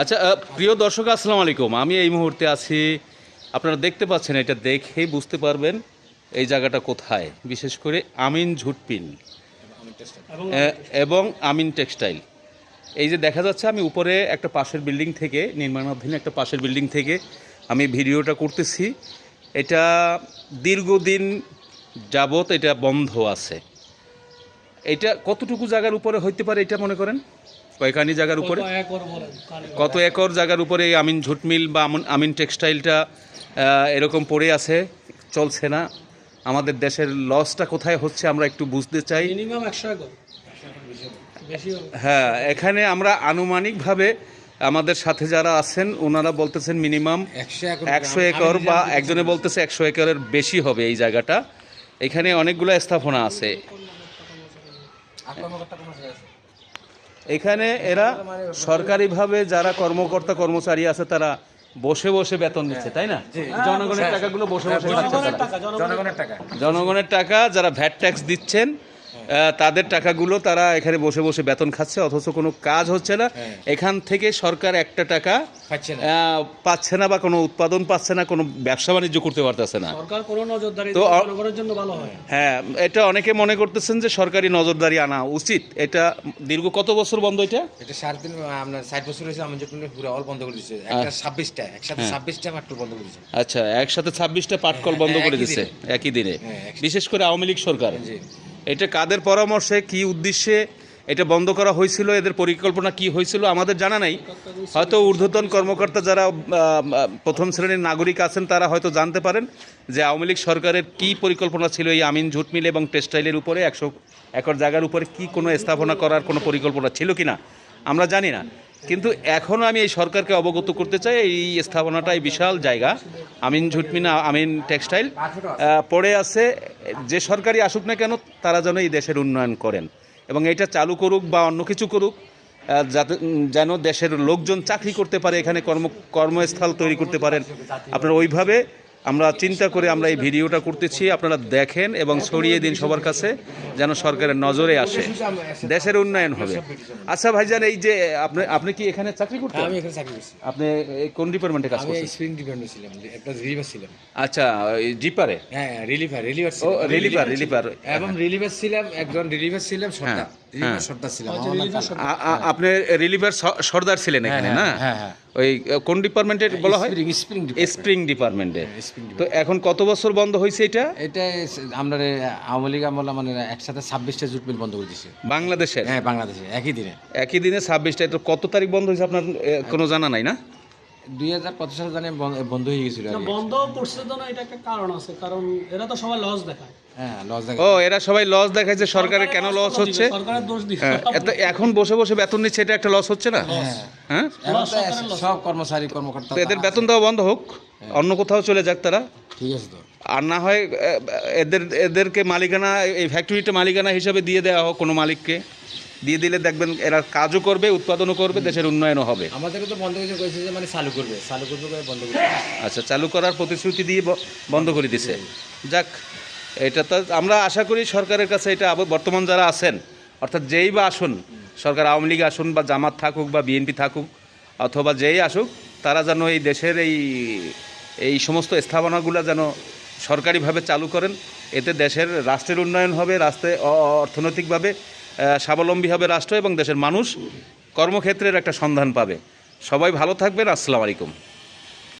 আচ্ছা প্রিয় দর্শক আসসালামু আলাইকুম। আমি এই মুহূর্তে আছি আপনারা দেখতে পাচ্ছেন এটা দেখেই বুঝতে পারবেন এই জায়গাটা কোথায় বিশেষ করে আমিন ঝুটপিন। এবং আমিন টেক্সটাইল। এই যে দেখা যাচ্ছে আমি উপরে একটা পাশের বিল্ডিং থেকে নির্মাণাধীন একটা পাশের বিল্ডিং থেকে আমি ভিডিওটা করতেছি। এটা দীর্ঘদিন যাবত এটা বন্ধ আছে। এটা কতটুকু জায়গার উপরে হইতে পারে এটা মনে করেন? কয়খানি জায়গার উপরে? কত একর জায়গার উপরে এই আমিন ঝুটমিল বা আমন- টেক্সটাইলটা এরকম পড়ে আছে? চলছে না। আমাদের দেশের লসটা কোথায় হচ্ছে আমরা একটু বুঝতে চাই। হ্যাঁ এখানে আমরা আনুমানিকভাবে আমাদের সাথে যারা আছেন ওনারা বলতেছেন মিনিমাম একশো একর একশো একর বা একজনে বলতেছে একশো একরের বেশি হবে এই জায়গাটা। এখানে অনেকগুলো স্থাপনা আছে? এখানে এরা সরকারিভাবে যারা কর্মকর্তা কর্মচারী আছে তারা বসে বসে বেতন দিচ্ছে তাই না? জনগণের টাকাগুলো বসে বসে জনগণের টাকা। জনগণের টাকা যারা ভ্যাট ট্যাক্স দিচ্ছেন তাদের টাকাগুলো তারা এখানে বসে বসে বেতন খাচ্ছে অথচ কোনো কাজ হচ্ছে না। এখান থেকে সরকার একটা টাকা পাচ্ছে না। বা কোনো উৎপাদন পাচ্ছে না কোনো ব্যবসা বাণিজ্য করতে পারতেছে না। তো হয় হ্যাঁ এটা অনেকে মনে করতেছেন যে সরকারি নজরদারি আনা উচিত। এটা দীর্ঘ কত বছর বন্ধ এটা? এটা সাড়ে তিন আপনার ষাট বছর হয়েছে আমি যখন পুরো অল বন্ধ করে দিচ্ছে একটা ছাব্বিশটা একসাথে ছাব্বিশটা মাত্র বন্ধ করে দিচ্ছে আচ্ছা একসাথে ছাব্বিশটা পাটকল বন্ধ করে একই দিছে একই দিনে। হ্যাঁ, বিশেষ করে আওয়ামী লীগ সরকার। জি। এটা কাদের পরামর্শে, কি উদ্দেশ্যে এটা বন্ধ করা হয়েছিল, এদের পরিকল্পনা কি হয়েছিল আমাদের জানা নাই। হয়তো ঊর্ধ্বতন কর্মকর্তা যারা প্রথম শ্রেণির নাগরিক আছেন, তারা হয়তো জানতে পারেন যে আওয়ামী লীগ সরকারের কি পরিকল্পনা ছিল এই আমিন ঝুট মিল এবং টেক্সটাইলের উপরে, একশো একর জায়গার উপরে কি কোনো স্থাপনা করার কোনো পরিকল্পনা ছিল কি না আমরা জানি না। কিন্তু এখনও আমি এই সরকারকে অবগত করতে চাই, এই স্থাপনাটা বিশাল জায়গা। আমিন ঝুটমিনা, আমিন টেক্সটাইল। পড়ে আছে, যে সরকারি আসুক না কেন, তারা যেন এই দেশের উন্নয়ন করেন। এবং এটা চালু করুক বা অন্য কিছু করুক যাতে যেন দেশের লোকজন চাকরি করতে পারে, এখানে কর্ম, কর্মস্থল তৈরি করতে পারেন। আপনারা ওইভাবে আমরা চিন্তা করে আমরা এই ভিডিওটা করতেছি। আপনারা দেখেন এবং ছড়িয়ে দিন সবার কাছে যেন সরকারের নজরে আসে। দেশের উন্নয়ন হবে। আচ্ছা ভাইজান এই যে আপনি আপনি কি এখানে চাকরি করতেন? আমি এখানে চাকরি করছি। আপনি কোন ডিপার্টমেন্টে কাজ আমি করছেন? স্প্রিং ডিপার্টমেন্ট ছিলাম একটা রিলিভার ছিলাম। আচ্ছা জিপারে হ্যাঁ রিলিভার রিলিভার ও রিলিভার রিলিভার এবং রিলিভার ছিলাম একজন রিলিভার ছিলাম সর্দার। রিলিভার সর্দার ছিলাম আমার নাম কালা। আ- আ- আপনি রিলিভার সর্দার ছিলেন এখানে না? হ্যাঁ, হ্যাঁ। ওই কোন ডিপার্টমেন্টের বলা হয়? স্প্রিং স্প্রিং ডিপার্টমেন্টে। স্প্রিং তো এখন কত বছর বন্ধ হয়েছে এটা? এটা আমরা আওয়ামী লীগ আমলা মানে একসাথে ছাব্বিশটা জুট মিল বন্ধ করে দিছে বাংলাদেশের? হ্যাঁ বাংলাদেশে একই দিনে। একই দিনে ছাব্বিশটা এটা কত তারিখ বন্ধ হয়েছে আপনার কোনো জানা নাই না? দুই হাজার কত সালে জানে বন্ধ- বন্ধ হয়ে গেছিল আর বন্ধ করছে তো না এটা একটা কারণ আছে কারণ এরা তো সবাই লস দেখায়। হ্যাঁ ও এরা সবাই লস দেখাইছে সরকারের কেন লস হচ্ছে? সরকারের দোষ দিবে। হ্যাঁ, এত এখন বসে বসে বেতন নিচ্ছে এটা একটা লস হচ্ছে না? হ্যাঁ। সব কর্মচারী কর্মকর্তা এদের বেতন দেওয়া বন্ধ হোক অন্য কোথাও চলে যাক তারা। ঠিক আছে তো। আর না হয় এদের এদেরকে মালিকানা এই ফ্যাক্টরিটা মালিকানা হিসাবে দিয়ে দেওয়া হোক কোনো মালিককে। দিয়ে দিলে দেখবেন এরা কাজও করবে উৎপাদনও করবে দেশের উন্নয়নও হবে। আমাদেরকে তো বন্ধ করে করেছে যে মানে চালু করবে চালু করবে বন্ধ করবে আচ্ছা চালু করার প্রতিশ্রুতি দিয়ে বন্ধ করে দিছে। যাক এটা তো আমরা আশা করি সরকারের কাছে এটা বর্তমান যারা আছেন, অর্থাৎ যেই বা আসুন, সরকার আওয়ামী লীগ আসুন বা জামাত থাকুক বা বিএনপি থাকুক, অথবা যেই আসুক, তারা যেন এই দেশের এই এই সমস্ত স্থাপনাগুলো যেন সরকারিভাবে চালু করেন। এতে দেশের রাষ্ট্রের উন্নয়ন হবে, রাষ্ট্রে অর্থনৈতিকভাবে স্বাবলম্বী হবে রাষ্ট্র এবং দেশের মানুষ কর্মক্ষেত্রের একটা সন্ধান পাবে। সবাই ভালো থাকবেন, আসসালামু আলাইকুম।